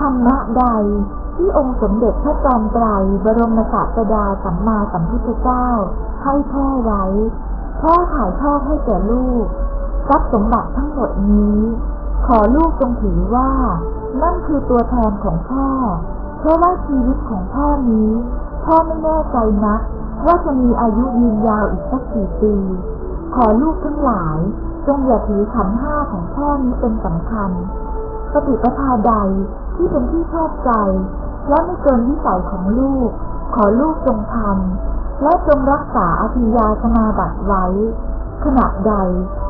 ธรรมะใดที่องค์สมเด็จพระจอมไตรบรมศาสดาสัมมาสัมพุทธเจ้า ให้พ่อไว้พ่อถ่ายทอดให้แก่ลูกทรัพย์สมบัติทั้งหมดนี้ ขอลูกจงถือว่า นั่นคือตัวแทนของพ่อ เพราะว่าชีวิตของพ่อนี้ พ่อไม่แน่ใจนัก ว่าจะมีอายุยืนยาวอีกสักกี่ปี ขอลูกทั้งหลายจงอย่าถือขันห้าของพ่อนี้เป็นสำคัญ ปฏิปทาใด ที่เป็นที่ชอบใจ และไม่เกินวิสัยของลูก ขอลูกจงทำและจงรักษาอภิญญาสมาบัติไว้ ขณะใด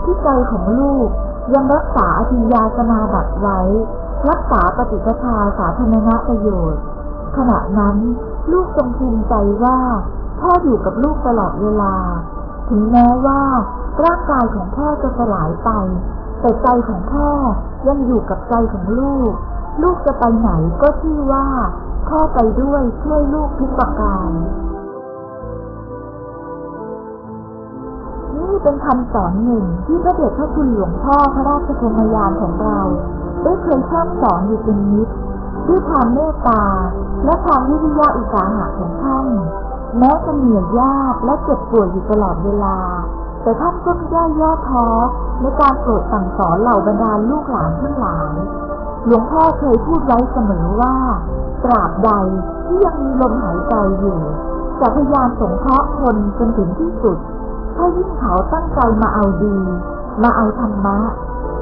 ที่ใจของลูกยังรักษาอภิญญาสมาบัติไว้ รักษาปฏิปทาสาธารณประโยชน์ ขณะนั้นลูกจงภูมิใจว่าพ่ออยู่กับลูกตลอดเวลา ถึงแม้ว่าร่างกายของพ่อจะสลายไป แต่ใจของพ่อยังอยู่กับใจของลูก ลูกจะไปไหนก็ชื่อว่าพ่อไปด้วยช่วยลูกทุกประการนี่เป็นคำสอนหนึ่งที่พระเดชพระคุณหลวงพ่อพระราชธรรมยานของเราได้เคยช่ำสอนอยู่เป็นนิดด้วยความเมตตา และความวิริยะอุตสาหะของท่านแม้จะเหนื่อยยากและเจ็บป่วยอยู่ตลอดเวลา แต่ท่านก็ไม่ได้ย่อท้อในการโปรดสั่งสอนเหล่าบรรดาลูกหลานทั้งหลาย หลวงพ่อเคยพูดไว้เสมอว่า ตราบใดที่ยังมีลมหายใจอยู่จะพยายามสงเคราะห์คนจนถึงที่สุดถ้ายิ่งเขาตั้งใจมาเอาดี มาเอาธรรมะ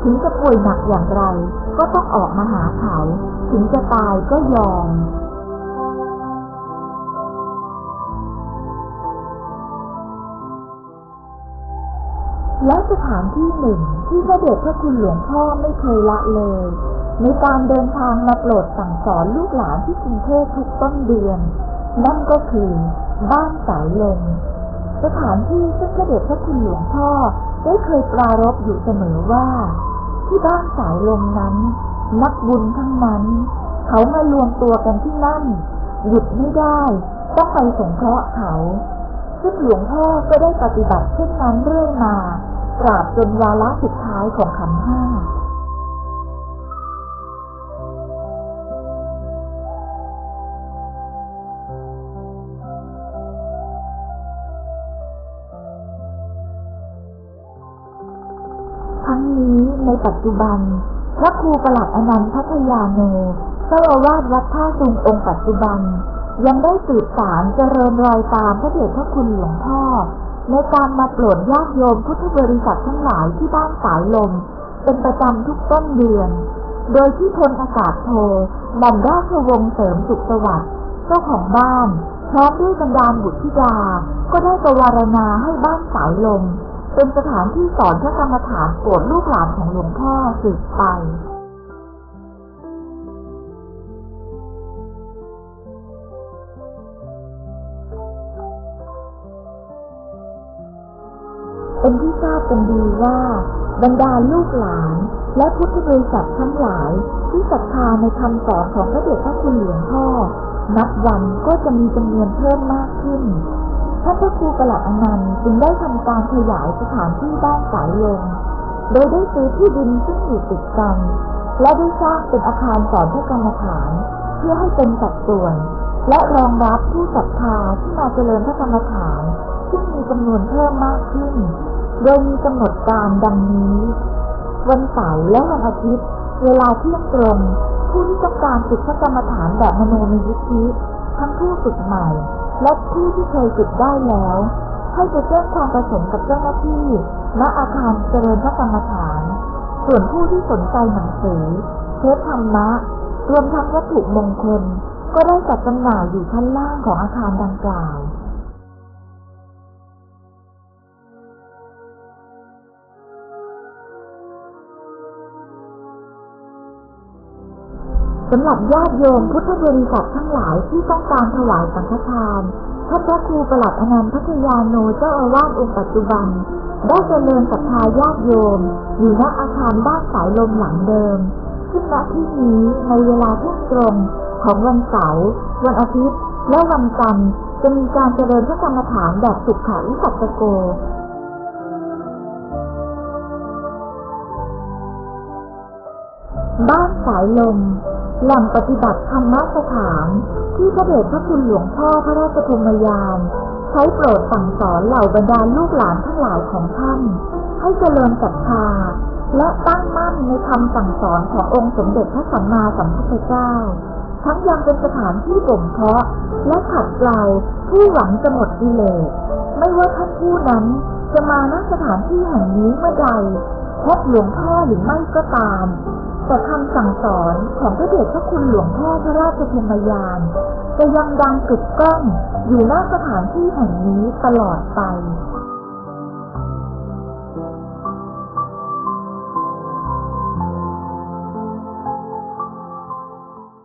ถึงจะป่วยหนักอย่างไร ก็ต้องออกมาหาเขา ถึงจะตายก็ยอมและสถานที่หนึ่งที่พระเดชพระคุณหลวงพ่อไม่เคยละเลย ในการเดินทางมาโปรดสั่งสอนลูกหลานที่กรุงเทพทุกต้นเดือน นั่นก็คือบ้านสายลมสถานที่ซึ่งพระเดชพระคุณหลวงพ่อได้เคยปรารบอยู่เสมอว่า ที่บ้านสายลมนั้น นักบุญทั้งนั้น เขามารวมตัวกันที่นั่น หยุดไม่ได้ต้องไปสงเคราะห์เขา ซึ่งหลวงพ่อก็ได้ปฏิบัติเช่นนั้นเรื่อยมาตราบจนวาระสุดท้ายของขันห้า ทั้งนี้ในปัจจุบัน พระครูประหลัดอนันต์พัทยาโนเจ้าอาวาสวัดท่าซุงองค์ปัจจุบัน ยังได้สืบสารเจริญรอยตามพระเดชพระคุณหลวงพ่อในการมาโปรดญาติโยมพุทธบริษัททั้งหลายที่บ้านสายลม เป็นประจำทุกต้นเดือน โดยที่พลอากาศโทหม่อมราชวงศ์เสริมสุขสวัสดิ์เจ้าของบ้านพร้อมด้วยบรรดาบุตรธิดา ก็ได้ประวารณาให้บ้านสายลม เป็นสถานที่สอนพระกรรมฐานโปรดลูกหลานของหลวงพ่อสืบไปเป็นที่ทราบกันดีว่าบรรดาลูกหลาน และพุทธบริษัททั้งหลายที่ศรัทธาในคำสอนของพระเดชพระคุณหลวงพ่อ นับวันก็จะมีจำนวนเพิ่มมากขึ้น พระครูประหลัดอนันต์จึงได้ทำการขยายสถานที่บ้านสายลมโดยได้ซื้อที่ดินซึ่งอยู่ติดกัน และได้สร้างเป็นอาคารสอนพระกรรมฐาน เพื่อให้เป็นสัดส่วน และรองรับผู้ศรัทธาที่มาเจริญพระกรรมฐาน ซึ่งมีจำนวนเพิ่มมากขึ้น โดยมีกำหนดการดังนี้ วันเสาร์และวันอาทิตย์ เวลาเที่ยงตรง ผู้ที่ต้องการฝึกพระกรรมฐานแบบมโนมยิทธิทั้งผู้ฝึกใหม่ และผู้ที่เคยจุดได้แล้ว ให้ไปแจ้งความประสงค์กับเจ้าหน้าที่ณอาคารเจริญพระกรรมฐาน ส่วนผู้ที่สนใจหนังสือเทปธรรมะ รวมทั้งวัตถุมงคล ก็ได้จัดจำหน่ายอยู่ชั้นล่างของอาคารดังกล่าว สำหรับญาติโยมพุทธบริษัททั้งหลายที่ต้องการถวายสังฆทานท่านพระครูประหลัดอนันต์พัทยาโนเจ้าอาวาสองค์ปัจจุบัน ได้เจริญศรัทธาญาติโยม อยู่ณอาคารบ้านสายลมหลังเดิมซึ่งณที่นี้ในเวลาเที่ยงตรงของวันเสาร์วันอาทิตย์ และวันจันทร์จะมีการเจริญพระกรรมฐานแบบสุขาวิสัชโกบ้านสายลม หล่งปฏิบัติธรรมสถานที่พระเดชพระคุณหลวงพ่อพระราชพรหมยาน ใช้โปรดสั่งสอนเหล่าบรรดาลูกหลานทั้งหลายของท่าน ให้เจริญศรัทธา และตั้งมั่นในคำสั่งสอนขององค์สมเด็จพระสัมมาสัมพุทธเจ้า ทั้งยังเป็นสถานที่บ่มเพาะและขัดเกลาผู้หวังจะหมดกิเลสไม่ว่าท่านผู้นั้นจะมาณสถานที่แห่งนี้เมื่อใดพบหลวงพ่อหรือไม่ก็ตาม แต่คำสั่งสอนของพระเดชพระคุณหลวงพ่อพระราชพรหมยานจะยังดังกึกก้องอยู่ณสถานที่แห่งนี้ตลอดไป